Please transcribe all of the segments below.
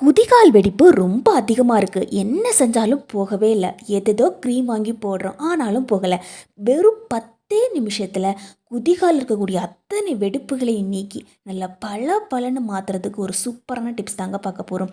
குதிகால் வெடிப்பு ரொம்ப அதிகமாக இருக்குது என்ன செஞ்சாலும் போகவே இல்லை. எதேதோ க்ரீம் வாங்கி போடுறோம். ஆனாலும் போகலை. வெறும் பத்தே நிமிஷத்தில் குதிகால் இருக்கக்கூடிய அத்தனை வெடிப்புகளையும் நீக்கி நல்லா பல பலன்னு மாற்றுறதுக்கு ஒரு சூப்பரான டிப்ஸ் தாங்க பார்க்க போகிறோம்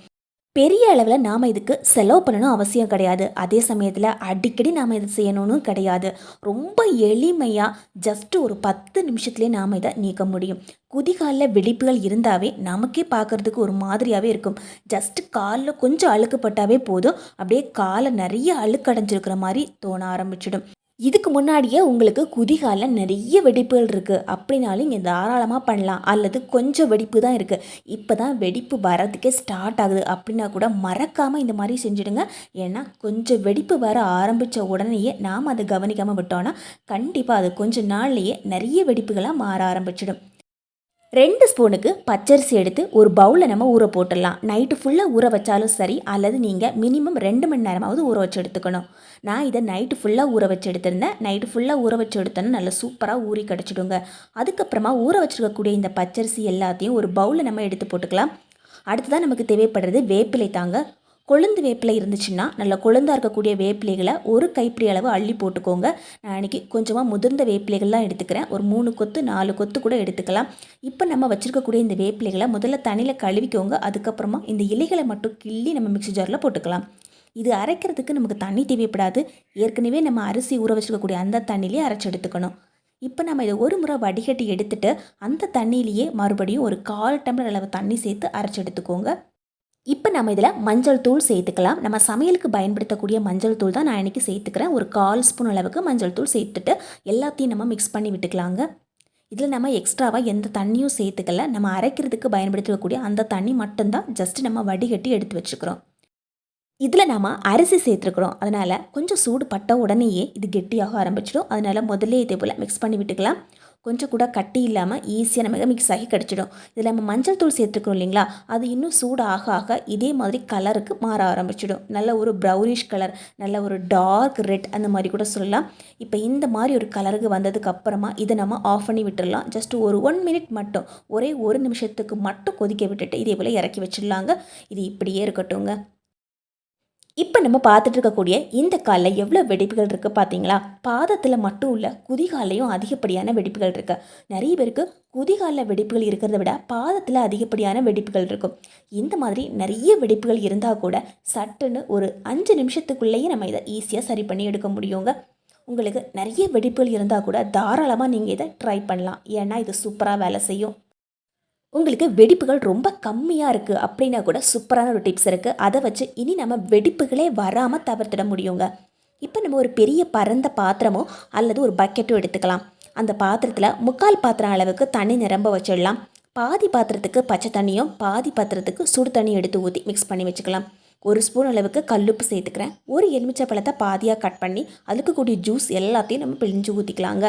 பெரிய அளவில் நாம் இதுக்கு செலவு பண்ணணும் அவசியம் கிடையாது. அதே சமயத்தில் அடிக்கடி நாம் இதை செய்யணும்னு கிடையாது. ரொம்ப எளிமையாக ஜஸ்ட்டு ஒரு பத்து நிமிஷத்துலேயே நாம் இதை நீக்க முடியும். குதிகாலில் வெடிப்புகள் இருந்தாவே நமக்கே பார்க்குறதுக்கு ஒரு மாதிரியாகவே இருக்கும். ஜஸ்ட் காலில் கொஞ்சம் அழுக்குப்பட்டாவே போதும். அப்படியே காலை நிறைய அழுக்கடைஞ்சிருக்கிற மாதிரி தோண ஆரம்பிச்சிடும். இதுக்கு முன்னாடியே உங்களுக்கு குதிகாலில் நிறைய வெடிப்புகள் இருக்குது அப்படின்னாலும் இங்கே தாராளமாக பண்ணலாம். அல்லது கொஞ்சம் வெடிப்பு தான் இருக்குது இப்போ தான் வெடிப்பு வரதுக்கே ஸ்டார்ட் ஆகுது. அப்படின்னா கூட மறக்காமல் இந்த மாதிரி செஞ்சுடுங்க. ஏன்னா கொஞ்சம் வெடிப்பு வர ஆரம்பித்த உடனேயே நாம் அதை கவனிக்காமல் விட்டோன்னா கண்டிப்பாக அது கொஞ்ச நாள்லேயே நிறைய வெடிப்புகளாக மாற ஆரம்பிச்சிடும். ரெண்டு ஸ்பூனுக்கு பச்சரிசி எடுத்து ஒரு பவுலில் நம்ம ஊற போட்டுடலாம். நைட்டு ஃபுல்லாக ஊற வச்சாலும் சரி அல்லது நீங்கள் மினிமம் ரெண்டு மணி நேரமாவது ஊற வச்சு எடுத்துக்கணும். நான் இதை நைட்டு ஃபுல்லாக ஊற வச்சு எடுத்திருந்தேன். நைட்டு ஃபுல்லாக ஊற வச்சு எடுத்தோன்னா நல்லா சூப்பராக ஊறி கிடச்சிடுங்க. அதுக்கப்புறமா ஊற வச்சுருக்கக்கூடிய இந்த பச்சரிசி எல்லாத்தையும் ஒரு பவுலில் நம்ம எடுத்து போட்டுக்கலாம். அடுத்ததான் நமக்கு தேவைப்படுறது வேப்பிலை தாங்க. கொழுந்து வேப்பிலை இருந்துச்சுன்னா நல்லா கொழுந்தாக இருக்கக்கூடிய வேப்பிலைகளை ஒரு கைப்பிடி அளவு அள்ளி போட்டுக்கோங்க. நான் இன்றைக்கி கொஞ்சமாக முதிர்ந்த வேப்பிலைகள்லாம் எடுத்துக்கிறேன். ஒரு மூணு கொத்து நாலு கொத்து கூட எடுத்துக்கலாம். இப்போ நம்ம வச்சுருக்கக்கூடிய இந்த வேப்பிலைகளை முதல்ல தண்ணியில் கழுவிக்கோங்க. அதுக்கப்புறமா இந்த இலைகளை மட்டும் கிள்ளி நம்ம மிக்சி ஜாரில் போட்டுக்கலாம். இது அரைக்கிறதுக்கு நமக்கு தண்ணி தேவைப்படாது. ஏற்கனவே நம்ம அரிசி ஊற வச்சுருக்கக்கூடிய அந்த தண்ணியிலே அரைச்சி எடுத்துக்கணும். இப்போ நம்ம இதை ஒரு முறை வடிகட்டி எடுத்துட்டு அந்த தண்ணியிலேயே மறுபடியும் ஒரு கால் டம்ளர் அளவு தண்ணி சேர்த்து அரைச்சி எடுத்துக்கோங்க. இப்போ நம்ம இதில் மஞ்சள் தூள் சேர்த்துக்கலாம். நம்ம சமையலுக்கு பயன்படுத்தக்கூடிய மஞ்சள் தூள் தான் நான் இன்றைக்கி சேர்த்துக்கிறேன். ஒரு கால் ஸ்பூன் அளவுக்கு மஞ்சள் தூள் சேர்த்துட்டு எல்லாத்தையும் நம்ம மிக்ஸ் பண்ணி விட்டுக்கலாங்க. இதில் நம்ம எக்ஸ்ட்ராவாக எந்த தண்ணியும் சேர்த்துக்கல. நம்ம அரைக்கிறதுக்கு பயன்படுத்தக்கூடிய அந்த தண்ணி மட்டும்தான் ஜஸ்ட் நம்ம வடிகட்டி எடுத்து வச்சுக்கிறோம். இதில் நாம் அரிசி சேர்த்துருக்குறோம். அதனால் கொஞ்சம் சூடு பட்ட உடனேயே இது கெட்டியாக ஆரம்பிச்சிடும். அதனால் முதல்ல இதே போல் மிக்ஸ் பண்ணி விட்டுக்கலாம். கொஞ்சம் கூட கட்டி இல்லாமல் ஈஸியாக நமக்கு மிக்ஸ் ஆகி கிடச்சிடும். இதில் நம்ம மஞ்சள் தூள் சேர்த்துக்கிறோம் இல்லைங்களா? அது இன்னும் சூடு ஆக ஆக இதே மாதிரி கலருக்கு மாற ஆரம்பிச்சிடும். நல்ல ஒரு ப்ரௌனிஷ் கலர் நல்ல ஒரு டார்க் ரெட் அந்த மாதிரி கூட சொல்லலாம். இப்போ இந்த மாதிரி ஒரு கலருக்கு வந்ததுக்கு அப்புறமா இதை நம்ம ஆஃப் பண்ணி விட்டுடலாம் ஜஸ்ட் ஒரு ஒன் மினிட் மட்டும் ஒரே ஒரு நிமிஷத்துக்கு மட்டும் கொதிக்க விட்டுட்டு இதே போல் இறக்கி வச்சிடலாங்க. இது இப்படியே இருக்கட்டுங்க இப்போ நம்ம பார்த்துட்டு இருக்கக்கூடிய இந்த காலில் எவ்வளோ வெடிப்புகள் இருக்குது பார்த்தீங்களா பாதத்தில் மட்டும் இல்லை குதிகாலையும் அதிகப்படியான வெடிப்புகள் இருக்குது நிறைய பேருக்கு குதிகாலில் வெடிப்புகள் இருக்கிறத விட பாதத்தில் அதிகப்படியான வெடிப்புகள் இருக்கும். இந்த மாதிரி நிறைய வெடிப்புகள் இருந்தால் கூட சட்டுன்னு ஒரு அஞ்சு நிமிஷத்துக்குள்ளேயே நம்ம இதை ஈஸியாக சரி பண்ணி எடுக்க முடியுங்க. உங்களுக்கு நிறைய வெடிப்புகள் இருந்தால் கூட தாராளமாக நீங்கள் இதை ட்ரை பண்ணலாம். ஏன்னா இது சூப்பராக வேலை செய்யும். உங்களுக்கு வெடிப்புகள் ரொம்ப கம்மியாக இருக்குது அப்படின்னா கூட சூப்பரான ஒரு டிப்ஸ் இருக்குது அதை வச்சு இனி நம்ம வெடிப்புகளே வராமல் தவிர்த்திட முடியுங்க. இப்போ நம்ம ஒரு பெரிய பரந்த பாத்திரமோ அல்லது ஒரு பக்கெட்டோ எடுத்துக்கலாம். அந்த பாத்திரத்தில் முக்கால் பாத்திரம் அளவுக்கு தண்ணி நிரம்ப வச்சிடலாம். பாதி பாத்திரத்துக்கு பச்சை தண்ணியும் பாதி பாத்திரத்துக்கு சுடு தண்ணியும் எடுத்து ஊற்றி மிக்ஸ் பண்ணி வச்சுக்கலாம். ஒரு ஸ்பூன் அளவுக்கு கல்லுப்பு சேர்த்துக்கிறேன். ஒரு எலுமிச்சை பழத்தை பாதியாக கட் பண்ணி அதுக்கு கூடிய ஜூஸ் எல்லாத்தையும் நம்ம பிழிஞ்சு ஊற்றிக்கலாங்க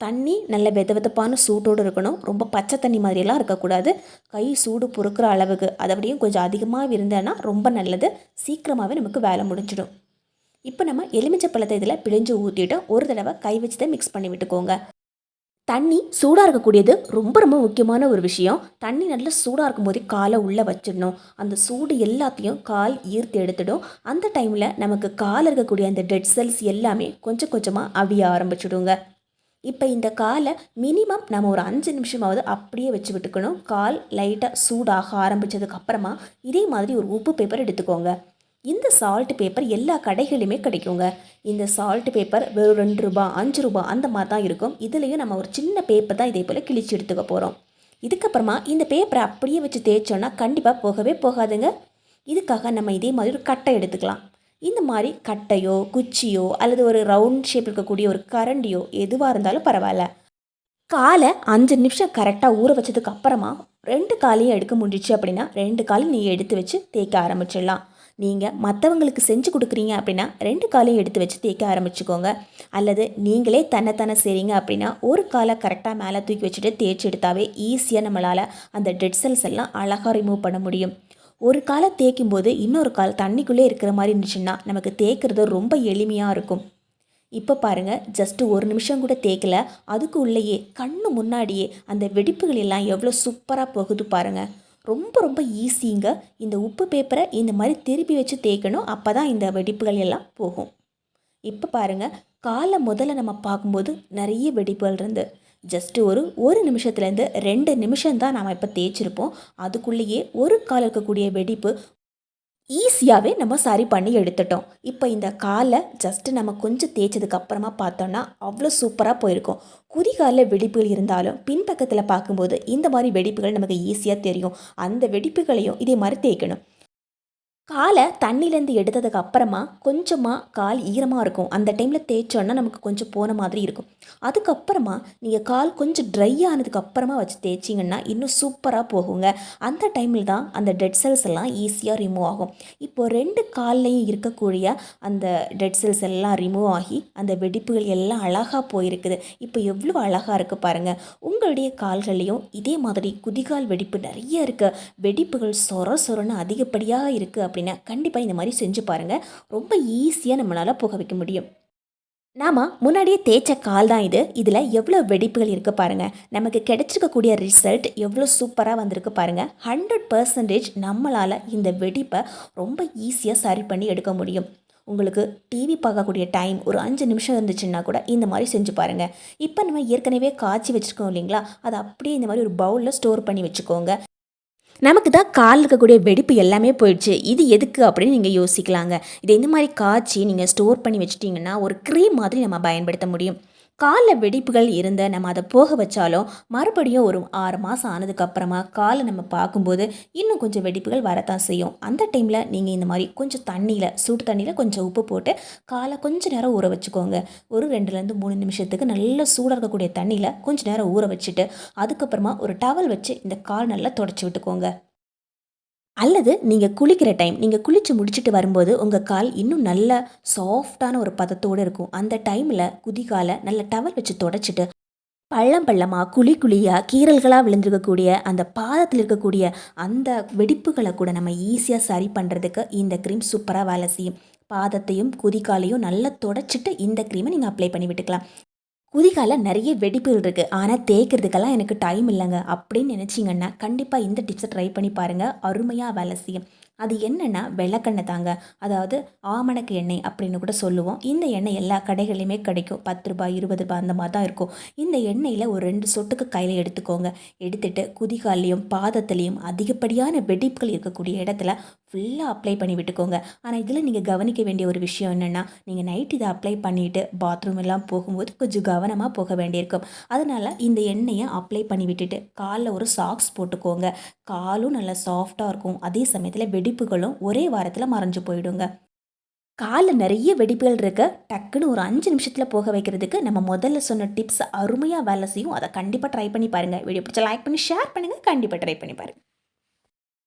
தண்ணி நல்ல வெத வெதப்பான சூட்டோடு இருக்கணும். ரொம்ப பச்சை தண்ணி மாதிரியெல்லாம் இருக்கக்கூடாது. கை சூடு பொறுக்கிற அளவுக்கு. அதை கொஞ்சம் அதிகமாக இருந்தேன்னா ரொம்ப நல்லது. சீக்கிரமாகவே நமக்கு வேலை முடிஞ்சிடும். இப்போ நம்ம எலுமிச்சை பழத்தை இதில் பிழிஞ்சு ஊற்றிட்டு ஒரு தடவை கை வச்சு தான் மிக்ஸ் பண்ணி விட்டுக்கோங்க. தண்ணி சூடாக இருக்கக்கூடியது ரொம்ப ரொம்ப முக்கியமான ஒரு விஷயம். தண்ணி நல்லா சூடாக இருக்கும்போதே காலை உள்ளே வச்சிடணும். அந்த சூடு எல்லாத்தையும் கால் ஈர்த்து எடுத்துடும். அந்த டைமில் நமக்கு காலில் இருக்கக்கூடிய அந்த டெட் செல்ஸ் எல்லாமே கொஞ்சம் கொஞ்சமாக அவிய ஆரம்பிச்சிடுங்க. இப்போ இந்த காலை மினிமம் நம்ம ஒரு அஞ்சு நிமிஷமாவது அப்படியே வச்சு விட்டுக்கணும் கால் லைட்டாக சூடாக ஆரம்பித்ததுக்கு அப்புறமா இதே மாதிரி ஒரு உப்பு பேப்பர் எடுத்துக்கோங்க. இந்த சால்ட் பேப்பர் எல்லா கடைகளிலுமே கிடைக்குங்க. இந்த சால்ட் பேப்பர் வெறும் ரெண்டு ரூபா அஞ்சு ரூபா அந்த மாதிரி தான் இருக்கும். இதுலேயும் நம்ம ஒரு சின்ன பேப்பர் தான் இதே போல் கிழிச்சு எடுத்துக்க போகிறோம் இதுக்கப்புறமா இந்த பேப்பரை அப்படியே வச்சு தேய்ச்சோன்னா கண்டிப்பாக போகவே போகாதுங்க. இதுக்காக நம்ம இதே மாதிரி ஒரு கட்டை எடுத்துக்கலாம். இந்த மாதிரி கட்டையோ குச்சியோ அல்லது ஒரு ரவுண்ட் ஷேப் இருக்கக்கூடிய ஒரு கரண்டியோ எதுவாக இருந்தாலும் பரவாயில்ல. காலை அஞ்சு நிமிஷம் கரெக்டாக ஊற வச்சதுக்கு அப்புறமா ரெண்டு காலையும் எடுக்க முடிஞ்சிச்சு அப்படின்னா ரெண்டு காலையும் நீங்கள் எடுத்து வச்சு தேய்க்க ஆரம்பிச்சிடலாம். நீங்கள் மற்றவங்களுக்கு செஞ்சு கொடுக்குறீங்க அப்படின்னா ரெண்டு காலையும் எடுத்து வச்சு தேய்க்க ஆரம்பிச்சுக்கோங்க. அல்லது நீங்களே தன்னைத்தானே செய்கிறீங்க அப்படின்னா ஒரு காலை கரெக்டாக மேலே தூக்கி வச்சுட்டு தேய்ச்சி எடுத்தாவே ஈஸியாக நம்மளால் அந்த டெட் செல்ஸ் எல்லாம் அழகாக ரிமூவ் பண்ண முடியும். ஒரு காலை தேய்க்கும் போது இன்னொரு கால் தண்ணிக்குள்ளே இருக்கிற மாதிரி இருந்துச்சுன்னா நமக்கு தேய்க்கிறது ரொம்ப எளிமையாக இருக்கும். இப்போ பாருங்கள் ஜஸ்ட்டு ஒரு நிமிஷம் கூட தேய்க்கல. அதுக்கு உள்ளேயே கண்ணு முன்னாடியே அந்த வெடிப்புகள் எல்லாம் எவ்வளோ சூப்பராக போகுது பாருங்கள் ரொம்ப ரொம்ப ஈஸிங்க இந்த உப்பு பேப்பரை இந்த மாதிரி திருப்பி வச்சு தேய்க்கணும். அப்போ தான் இந்த வெடிப்புகள் எல்லாம் போகும். இப்போ பாருங்கள் காலை முதல்ல நம்ம பார்க்கும்போது நிறைய வெடிப்புகள் இருந்து ஜஸ்ட்டு ஒரு ஒரு நிமிஷத்துலேருந்து ரெண்டு நிமிஷம் தான் நாம் இப்போ தேய்ச்சிருப்போம். அதுக்குள்ளேயே ஒரு கால் இருக்கக்கூடிய வெடிப்பு ஈஸியாகவே நம்ம சரி பண்ணி எடுத்துட்டோம். இப்போ இந்த காலை ஜஸ்ட்டு நம்ம கொஞ்சம் தேய்ச்சதுக்கு அப்புறமா பார்த்தோன்னா அவ்வளோ சூப்பராக போயிருக்கும். குதிகாலில் வெடிப்புகள் இருந்தாலும் பின்பக்கத்தில் பார்க்கும்போது இந்த மாதிரி வெடிப்புகள் நமக்கு ஈஸியாக தெரியும். அந்த வெடிப்புகளையும் இதே மாதிரி தேய்க்கணும். காலை தண்ணியிலேருந்து எடுத்ததுக்கு அப்புறமா கொஞ்சமாக கால் ஈரமாக இருக்கும். அந்த டைமில் தேய்ச்சோன்னா நமக்கு கொஞ்சம் போன மாதிரி இருக்கும். அதுக்கப்புறமா நீங்கள் கால் கொஞ்சம் ட்ரை ஆனதுக்கு அப்புறமா வச்சு தேய்ச்சிங்கன்னா இன்னும் சூப்பராக போகுங்க. அந்த டைமில் தான் அந்த டெட் செல்ஸ் எல்லாம் ஈஸியாக ரிமூவ் ஆகும். இப்போது ரெண்டு கால்லையும் இருக்கக்கூடிய அந்த டெட் செல்ஸ் எல்லாம் ரிமூவ் ஆகி அந்த வெடிப்புகள் எல்லாம் அழகாக போயிருக்குது. இப்போ எவ்வளோ அழகாக இருக்குது பாருங்கள் உங்களுடைய கால்கள்லேயும் இதே மாதிரி குதிகால் வெடிப்பு நிறைய இருக்குது வெடிப்புகள் சொர சொரன்னு அதிகப்படியாக இருக்குது அப்படின்னா கண்டிப்பாக இந்த மாதிரி செஞ்சு பாருங்கள் ரொம்ப ஈஸியாக நம்மளால் புக வைக்க முடியும். நாம் முன்னாடியே தேய்ச்ச கால் தான் இது. இதில் எவ்வளோ வெடிப்புகள் இருக்குது பாருங்கள் நமக்கு கிடைச்சிருக்கக்கூடிய ரிசல்ட் எவ்வளோ சூப்பராக வந்திருக்கு பாருங்கள் ஹண்ட்ரட் பர்சன்டேஜ் நம்மளால் இந்த வெடிப்பை ரொம்ப ஈஸியாக சரி பண்ணி எடுக்க முடியும். உங்களுக்கு டிவி பார்க்கக்கூடிய டைம் ஒரு அஞ்சு நிமிஷம் இருந்துச்சுன்னா கூட இந்த மாதிரி செஞ்சு பாருங்கள் இப்போ நம்ம ஏற்கனவே காய்ச்சி வச்சுருக்கோம் இல்லைங்களா? அதை அப்படியே இந்த மாதிரி ஒரு பவுலில் ஸ்டோர் பண்ணி வச்சுக்கோங்க. நமக்கு தான் கால் இருக்கக்கூடிய வெடிப்பு எல்லாமே போயிடுச்சு. இது எதுக்கு அப்படின்னு நீங்கள் யோசிக்கலாங்க. இது இந்த மாதிரி காய்ச்சி நீங்கள் ஸ்டோர் பண்ணி வச்சிட்டிங்கன்னா ஒரு க்ரீம் மாதிரி நம்ம பயன்படுத்த முடியும். காலில் வெடிப்புகள் இருந்த நம்ம அதை போக வச்சாலும் மறுபடியும் ஒரு ஆறு மாதம் ஆனதுக்கப்புறமா காலை நம்ம பார்க்கும்போது இன்னும் கொஞ்சம் வெடிப்புகள் வரத்தான் செய்யும். அந்த டைமில் நீங்கள் இந்த மாதிரி கொஞ்சம் தண்ணியில் சூட்டு தண்ணியில் கொஞ்சம் உப்பு போட்டு காலை கொஞ்சம் நேரம் ஊற வச்சுக்கோங்க. ஒரு ரெண்டுலேருந்து மூணு நிமிஷத்துக்கு நல்லா சூடாக இருக்கக்கூடிய தண்ணியில் கொஞ்சம் நேரம் ஊற வச்சுட்டு அதுக்கப்புறமா ஒரு டவல் வச்சு இந்த கால் நல்லா தொடச்சி விட்டுக்கோங்க. அல்லது நீங்கள் குளிக்கிற டைம் நீங்கள் குளித்து முடிச்சுட்டு வரும்போது உங்கள் கால் இன்னும் நல்ல சாஃப்டான ஒரு பதத்தோடு இருக்கும். அந்த டைமில் குதிகாலை நல்ல டவல் வச்சு தொடச்சிட்டு பள்ளம் பள்ளமாக குழி குழியாக கீறல்களாக விழுந்திருக்கக்கூடிய அந்த பாதத்தில் இருக்கக்கூடிய அந்த வெடிப்புகளை கூட நம்ம ஈஸியாக சரி பண்ணுறதுக்கு இந்த க்ரீம் சூப்பராக வேலை செய்யும். பாதத்தையும் குதிகாலையும் நல்லா தொடச்சிட்டு இந்த க்ரீமை நீங்கள் அப்ளை பண்ணி விட்டுக்கலாம். உதிகால நிறைய வெடிப்புகள் இருக்குது ஆனால் தேய்க்கிறதுக்கெல்லாம் எனக்கு டைம் இல்லைங்க. அப்படின்னு நினச்சிங்கன்னா கண்டிப்பாக இந்த டிப்ஸை ட்ரை பண்ணி பாருங்கள் அருமையாக வேலை செய்யும். அது என்னென்னா விளக்கெண்ணெய் தாங்க. அதாவது ஆமணக்கு எண்ணெய் அப்படின்னு கூட சொல்லுவோம். இந்த எண்ணெய் எல்லா கடைகளையுமே கிடைக்கும். பத்து ரூபாய் இருபது ரூபாய் அந்த மாதிரி தான் இருக்கும். இந்த எண்ணெயில் ஒரு ரெண்டு சொட்டுக்கு கையில் எடுத்துக்கோங்க. எடுத்துகிட்டு குதிகாலையும் பாதத்துலேயும் அதிகப்படியான வெடிப்புகள் இருக்கக்கூடிய இடத்துல ஃபுல்லாக அப்ளை பண்ணி விட்டுக்கோங்க. ஆனால் இதில் நீங்கள் கவனிக்க வேண்டிய ஒரு விஷயம் என்னென்னா நீங்கள் நைட் இதை அப்ளை பண்ணிவிட்டு பாத்ரூம் எல்லாம் போகும்போது கொஞ்சம் கவனமாக போக வேண்டியிருக்கும். அதனால் இந்த எண்ணெயை அப்ளை பண்ணி விட்டுட்டு காலில் ஒரு சாக்ஸ் போட்டுக்கோங்க. காலும் நல்லா சாஃப்டாக இருக்கும். அதே சமயத்தில் வெடிப்புகளும் ஒரே வாரத்தில் மறைஞ்சு போயிடுங்க. காலில் நிறைய வெடிப்புகள் இருக்க. டக்குன்னு ஒரு அஞ்சு நிமிஷத்தில் போக வைக்கிறதுக்கு நம்ம முதல்ல சொன்ன டிப்ஸ் அருமையாக வேலை செய்யும். அதை கண்டிப்பாக ட்ரை பண்ணி பாருங்கள் வீடியோ பிடிச்ச லைக் பண்ணி ஷேர் பண்ணுங்கள் கண்டிப்பாக ட்ரை பண்ணி பாருங்கள்